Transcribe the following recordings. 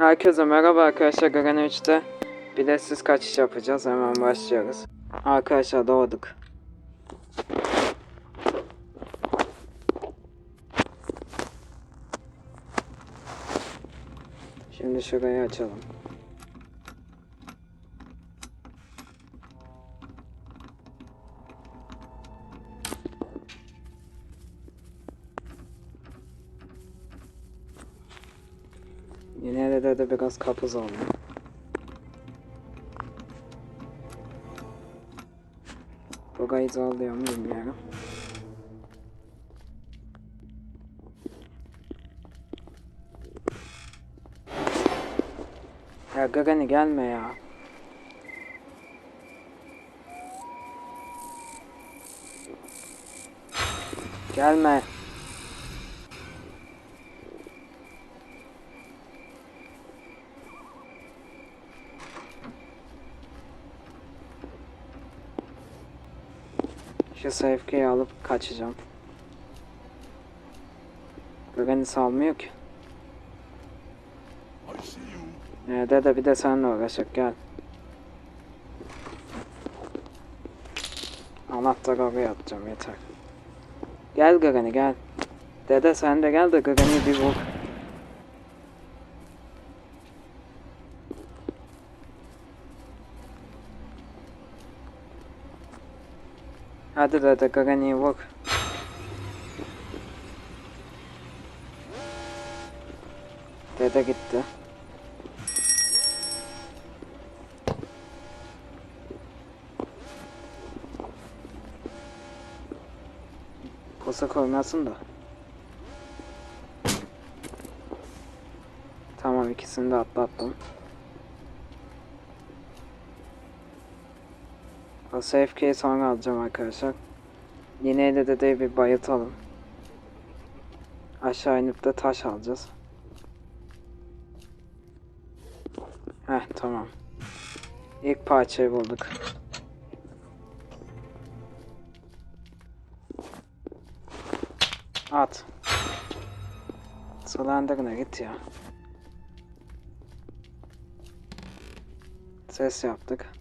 Herkese merhaba arkadaşlar. Garen 3'te biletsiz kaçış yapacağız. Hemen başlıyoruz. Arkadaşlar doğduk. Şimdi şurayı açalım. De de biraz kapız oldu. Burayı zorluyor mu bilmiyorum. Ya Gagani gelme ya. Gelme. Şu safeke'yi alıp kaçacağım. Gagani salmıyor ki. Ee, dede bir de seninle uğraşacak gel. Anahtarı oraya atacağım yeter. Gel Gagani gel. Dede sen de gel de Gagani'yi bir vur. Hadi dede Gagani'yi vur. Dede gitti. Posa koymasın da. Tamam ikisini de atlattım. O safe key'i sonra alacağım arkadaşlar. Yine de dedeyi bir bayıltalım. Aşağı inip de taş alacağız. Heh tamam. İlk parçayı bulduk. At. Slender'ına git ya. Ses yaptık.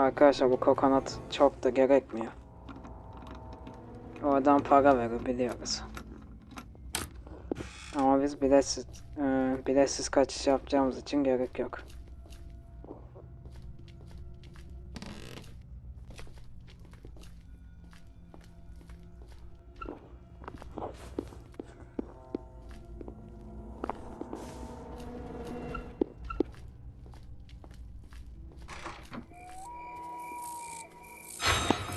Arkadaşlar bu kokonat çok da gerekmiyor. Oradan para verir biliyoruz. Ama biz biletsiz, e, biletsiz kaçış yapacağımız için gerek yok.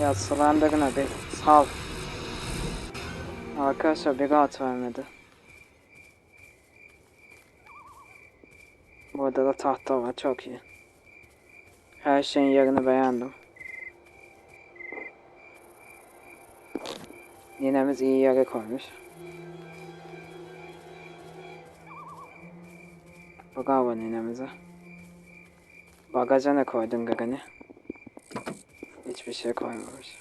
Ya Slender'ına bir sal. Arkadaşlar bir rahat vermedi. Burada da tahta var çok iyi. Her şeyin yerini beğendim. Ninemiz iyi yere koymuş. Bravo ninemize. Bagaja ne koydun Gagani? Hiçbir şey koymamış.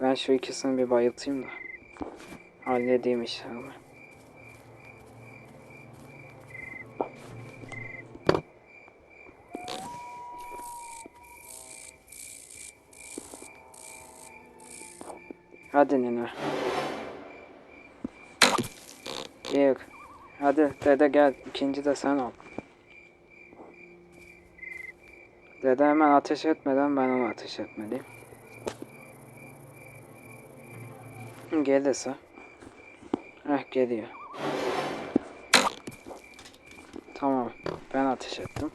Ben şu ikisini bir bayıltayım da. Halledeyim işlerimi. Hadi nene. Bir. Hadi dede gel. İkinci de sen ol. Dede hemen ateş etmeden ben onu ateş etmeliyim. Gelirse. Heh geliyor. Tamam. Ben ateş ettim.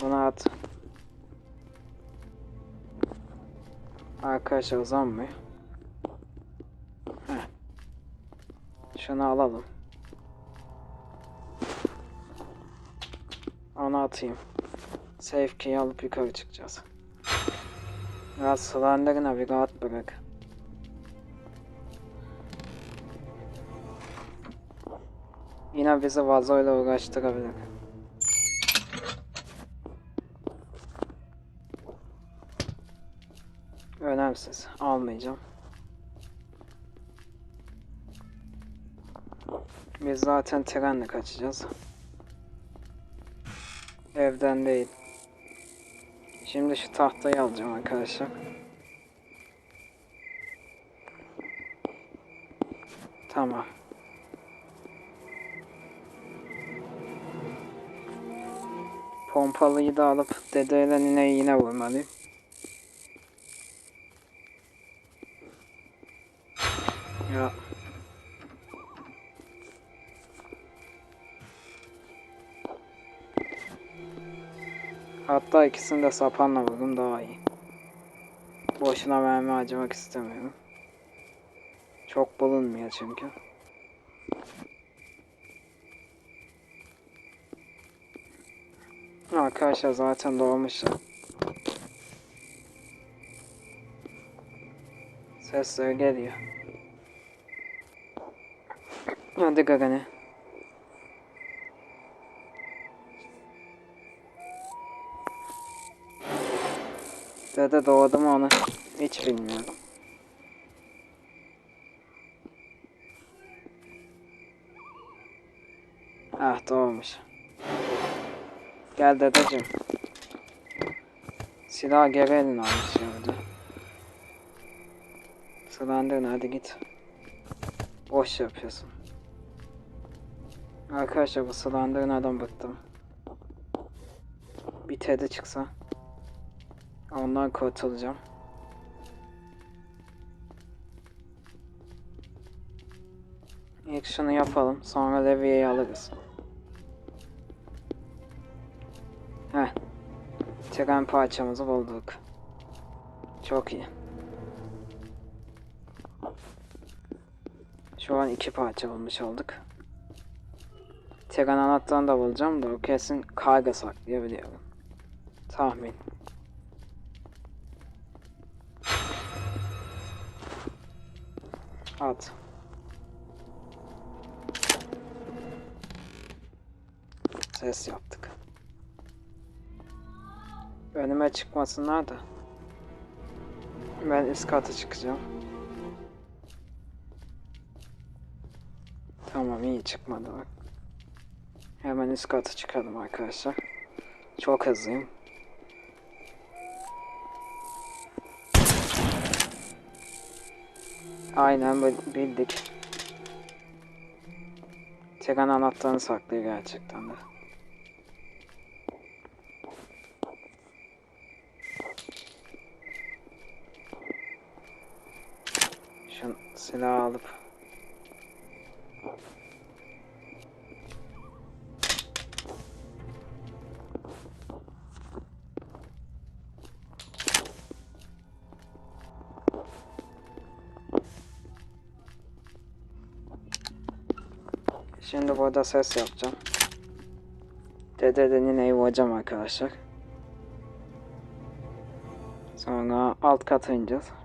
Bunu at. Arkadaşlar uzanmıyor. Heh. Şunu alalım. Onu atayım. Safe key'i alıp yukarı çıkacağız. Biraz Slender'ına bir bırak. Yine bizi vazoyla uğraştırabilir. Önemsiz. Almayacağım. Biz zaten trenle kaçacağız. Evden değil. Şimdi şu tahtayı alacağım arkadaşlar. Tamam. Pompalıyı da alıp dedeyle nineyi yine vurmalıyım. Ya. Hatta ikisini de sapanla vurdum daha iyi. Boşuna mermi harcamak istemiyorum. Çok bulunmuyor çünkü. Arkadaşlar zaten doğmuşlar. Sesler geliyor. Hadi Gagani. Dede doğdu mu onu hiç bilmiyorum. Ah doğmuş. Gel dedeciğim. Silah geri eline almış yerde. Sılandırın hadi git. Boş yapıyorsun. Arkadaşlar bu sılandırın adam bıktım. Bir tede çıksa. Ondan kurtulacağım. İlk şunu yapalım. Sonra Levi'yi alırız. Heh. Tren parçamızı bulduk. Çok iyi. Şu an iki parça bulmuş olduk. Tren anahtarını da bulacağım da o kesin karga saklayabiliyorum. Tahmin. Ses yaptık. Önüme çıkmasınlar da. Ben üst kata çıkacağım. Tamam iyi çıkmadı bak. Hemen üst kata çıkalım arkadaşlar. Çok hızlıyım. Aynen bil- bildik. Tren anahtarını saklıyor gerçekten de. Şu silahı alıp Şimdi burada ses yapacağım. Dede de nineyi vuracağım arkadaşlar. Sonra alt kata ineceğiz.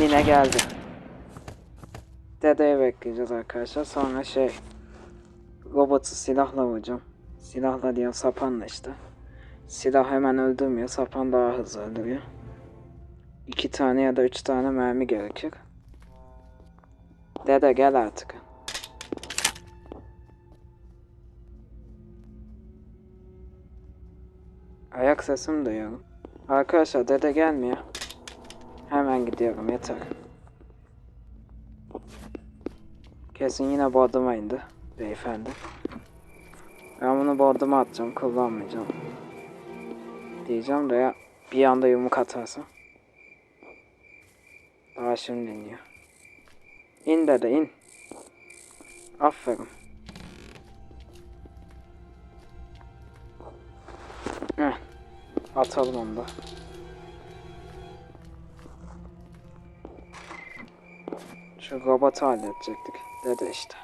Nine geldi. Dedeyi bekleyeceğiz arkadaşlar. Sonra şey robotu silahla vuracağım. Silahla diyor sapanla işte. Silah hemen öldürmüyor. Sapan daha hızlı öldürüyor. İki tane ya da üç tane mermi gerekir. Dede gel artık. Ayak sesimi duyuyorum. Arkadaşlar dede gelmiyor. Hemen gidiyorum yeter. Kesin yine borduma indi beyefendi. Ben bunu borduma atacağım kullanmayacağım. Diyeceğim de ya bir anda yumruk atarsa. Daha şimdi iniyor. İn dede in. Aferin. Heh. Atalım onu da. Şu robotu halledecektik. Dede işte.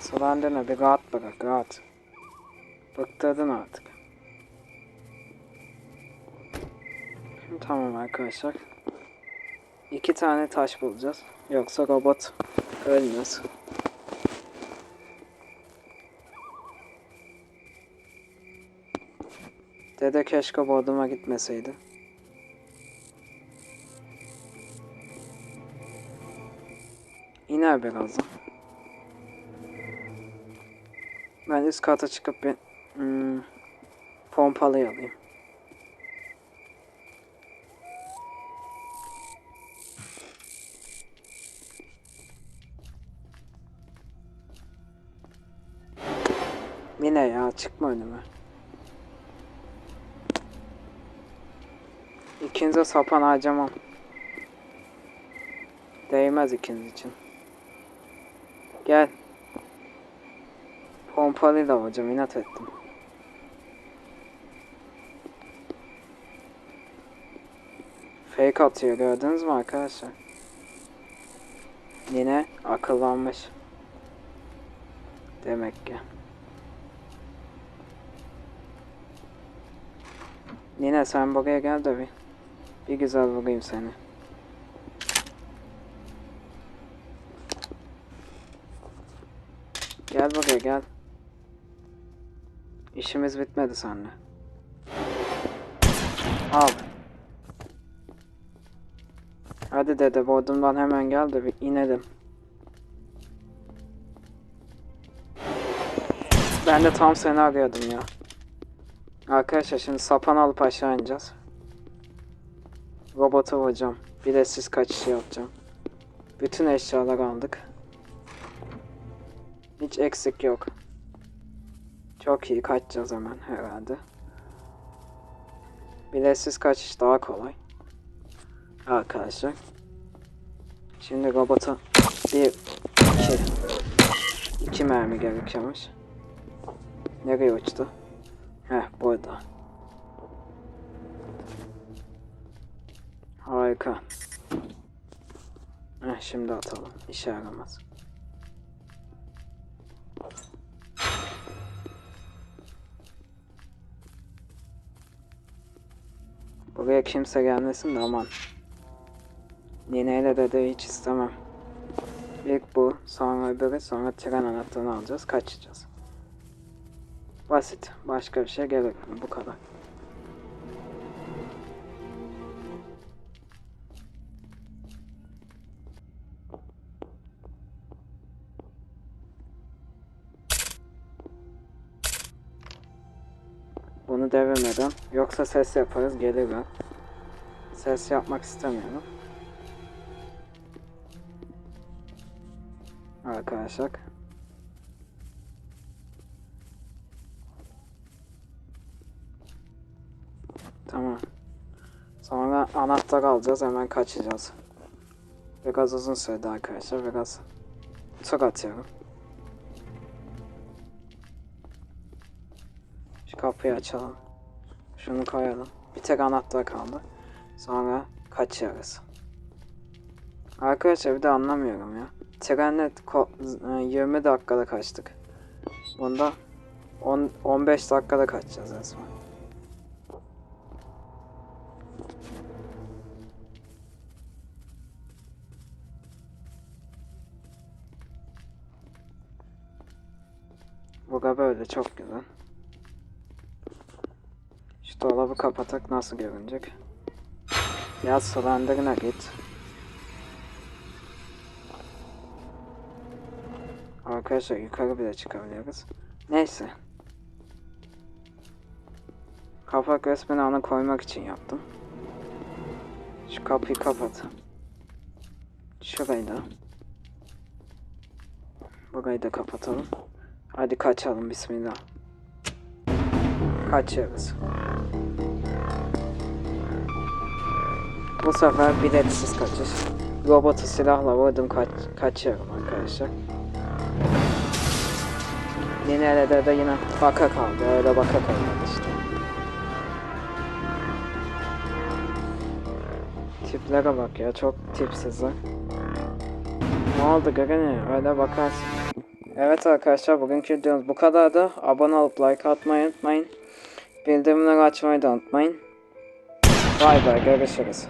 Sılandırma bir rahat bırak rahat. Bıktırdın artık. Tamam arkadaşlar. İki tane taş bulacağız. Yoksa robot ölmez. Dede keşke Bodrum'a gitmeseydi. İner birazdan. Ben üst kata çıkıp bir hmm, pompalıyı alayım. Mine ya çıkma önüme. İkinize sapan harcamam. Değmez ikiniz için. Gel. Pompalıyla hocam inat ettim. Fake atıyor gördünüz mü arkadaşlar? Yine akıllanmış. Demek ki. Nine sen buraya gel de bir. Bir güzel vurayım seni. Gel buraya gel. İşimiz bitmedi seninle. Al. Hadi dede bodrumdan hemen gel de bir inelim. Ben de tam seni arıyordum ya. Arkadaşlar şimdi sapan alıp aşağı ineceğiz. Robotu vuracağım. Biletsiz kaçışı yapacağım. Bütün eşyalar aldık. Hiç eksik yok. Çok iyi kaçacağız hemen herhalde. Biletsiz kaçış daha kolay. Arkadaşlar. Şimdi robota bir, iki, iki mermi gerekiyormuş. Nereye uçtu? Heh burada. Harika. Heh şimdi atalım. İşe yaramaz. Buraya kimse gelmesin de aman. Nineyle dede hiç istemem. İlk bu, sonra öbürü, sonra tren anahtarını alacağız, kaçacağız. Basit. Başka bir şey gerekmiyor. Bu kadar. Bunu devirmeden. Yoksa ses yaparız gelirler. Ses yapmak istemiyorum. Arkadaşlar. Tamam. Sonra anahtar alacağız hemen kaçacağız. Biraz uzun sürdü arkadaşlar biraz tur atıyorum. Şu kapıyı açalım. Şunu koyalım. Bir tek anahtar kaldı. Sonra kaçıyoruz. Arkadaşlar bir de anlamıyorum ya. Trenle ko- e, 20 dakikada kaçtık. Bunda 10 15 dakikada kaçacağız resmen. Bu da böyle çok güzel. Dolabı kapatak nasıl görünecek? Yaz sulandırına git. Arkadaşlar yukarı bile çıkabiliyoruz. Neyse. Kapak resmini ana koymak için yaptım. Şu kapıyı kapat. Şurayı da. Burayı da kapatalım. Hadi kaçalım bismillah. Kaçıyoruz. Bu sefer biletsiz kaçış. Robotu silahla vurdum kaç kaçıyorum arkadaşlar. Nine'de de yine baka kaldı. Öyle baka kaldı işte. Tiplere bak ya çok tipsizler. Ne oldu Gagani? Öyle bakarsın. Evet arkadaşlar bugünkü videomuz bu kadardı. Abone olup like atmayı unutmayın. Bildirimleri açmayı da unutmayın. Bay bay görüşürüz.